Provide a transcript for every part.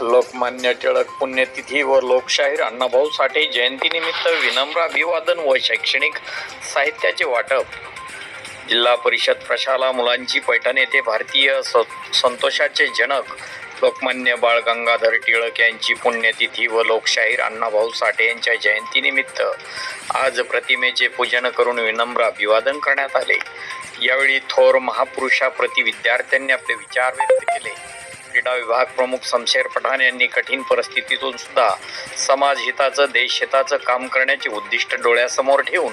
लोकमान्य टिळक पुण्यतिथी व लोकशाहीर अण्णाभाऊ साठे जयंतीनिमित्त विनम्र अभिवादन व शैक्षणिक साहित्याचे वाटप. जिल्हा परिषद प्रशाला मुलांची पैठण येथे भारतीय संतोषाचे जनक लोकमान्य बाळ गंगाधर टिळक यांची पुण्यतिथी व लोकशाहीर अण्णाभाऊ साठे यांच्या जयंतीनिमित्त आज प्रतिमेचे पूजन करून विनम्र अभिवादन करण्यात आले. यावेळी थोर महापुरुषाप्रती विद्यार्थ्यांनी आपले विचार व्यक्त केले. क्रीडा विभाग प्रमुख शमशेर पठाण यांनी कठीण परिस्थितीतून सुद्धा समाज हिताचं देश हिताचं काम करण्याचे उद्दिष्ट डोळ्यासमोर ठेवून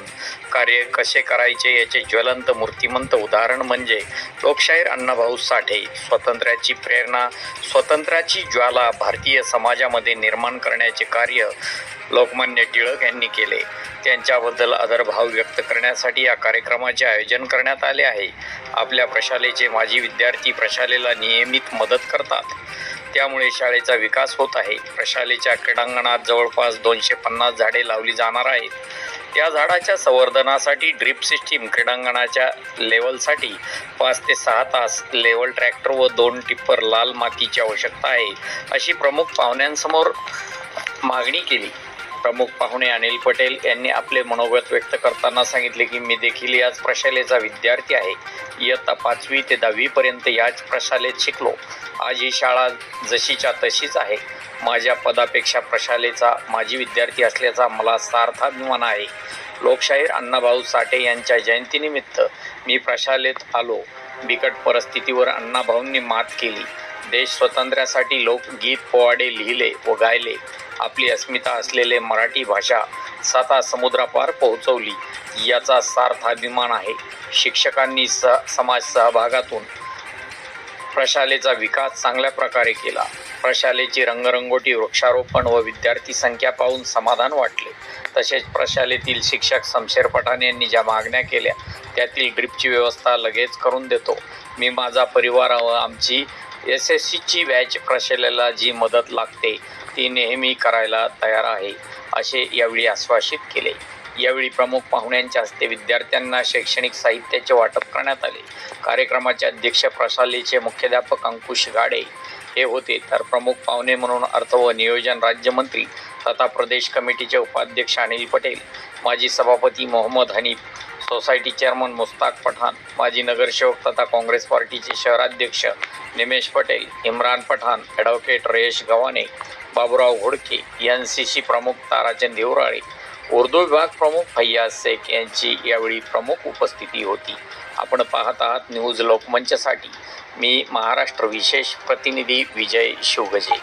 कार्य कसे करायचे याचे ज्वलंत मूर्तिमंत उदाहरण म्हणजे लोकशाहीर अण्णाभाऊ साठे स्वातंत्र्याची प्रेरणा स्वातंत्र्याची ज्वाला भारतीय समाजामध्ये निर्माण करण्याचे कार्य लोकमान्य टिळक यांनी केले. त्यांच्याबद्दल आदरभाव व्यक्त करण्यासाठी या कार्यक्रमाचे आयोजन करण्यात आले आहे. आपल्या प्रशालेचे माजी विद्यार्थी प्रशालेला नियमित मदत करतात. त्यामुळे शाळेचा विकास होत आहे. प्रशालेच्या क्रीडांगणात जवळपास दोनशे पन्नास झाडे लावली जाणार आहेत. या झाडाच्या संवर्धनासाठी ड्रीप सिस्टीम क्रीडांगणाच्या लेवलसाठी पाच ते सहा तास लेवल ट्रॅक्टर व दोन टिप्पर लाल मातीची आवश्यकता आहे अशी प्रमुख पाहुण्यांसमोर मागणी केली. प्रमुख पाहुणे अनिल पटेल यांनी आपले मनोगत व्यक्त करताना सांगितले की मी देखील याच प्रशालेचा विद्यार्थी आहे. इयत्ता पाचवी ते दहावीपर्यंत याच प्रशालेत शिकलो. आज ही शाळा जशीच्या तशीच आहे. माझ्या पदापेक्षा प्रशालेचा माजी विद्यार्थी असल्याचा मला सार्थ अभिमान आहे. लोकशाहीर अण्णाभाऊ साठे यांच्या जयंतीनिमित्त मी प्रशालेत आलो. बिकट परिस्थितीवर अण्णाभाऊंनी मात केली. देश स्वातंत्र्यासाठी लोकगीत पोवाडे लिहिले व गायले. आपली अस्मिता असलेले मराठी भाषा साता समुद्रापार पोहोचवली. याचा सार्थ अभिमान आहे. शिक्षकांनी स समाज सहभागातून प्रशालेचा विकास चांगल्या प्रकारे केला. प्रशालेची रंगरंगोटी वृक्षारोपण व विद्यार्थी संख्या पाहून समाधान वाटले. तसेच प्रशालेतील शिक्षक शमशेर पठाण यांनी ज्या मागण्या केल्या त्यातील ड्रिपची व्यवस्था लगेच करून देतो. मी माझा परिवार व आमची एस एस सीची बॅच प्रशालेला जी मदत लागते ती नेहमी करायला तयार आहे असे यावेळी आश्वासित केले. यावेळी प्रमुख पाहुण्यांच्या हस्ते विद्यार्थ्यांना शैक्षणिक साहित्याचे वाटप करण्यात आले. कार्यक्रमाचे अध्यक्ष प्रशालेचे मुख्याध्यापक अंकुश गाडे हे होते. तर प्रमुख पाहुणे म्हणून अर्थ व नियोजन राज्यमंत्री तथा प्रदेश कमिटीचे उपाध्यक्ष अनिल पटेल माजी सभापती मोहम्मद हनीफ सोसायटी चेअरमन मुस्ताक पठाण माजी नगरसेवक तथा काँग्रेस पार्टीचे शहराध्यक्ष Nimesh Patel Imran Pathan advocate Rayesh Gavhane Baburao Ghodke N C C प्रमुख ताराचंद हिवराळे उर्दू विभाग प्रमुख फैयाज शेख यांची यावेळी प्रमुख उपस्थिती होती. आपण पाहत आहात न्यूज लोकमंचसाठी. मी महाराष्ट्र विशेष प्रतिनिधी विजय शिवगजे.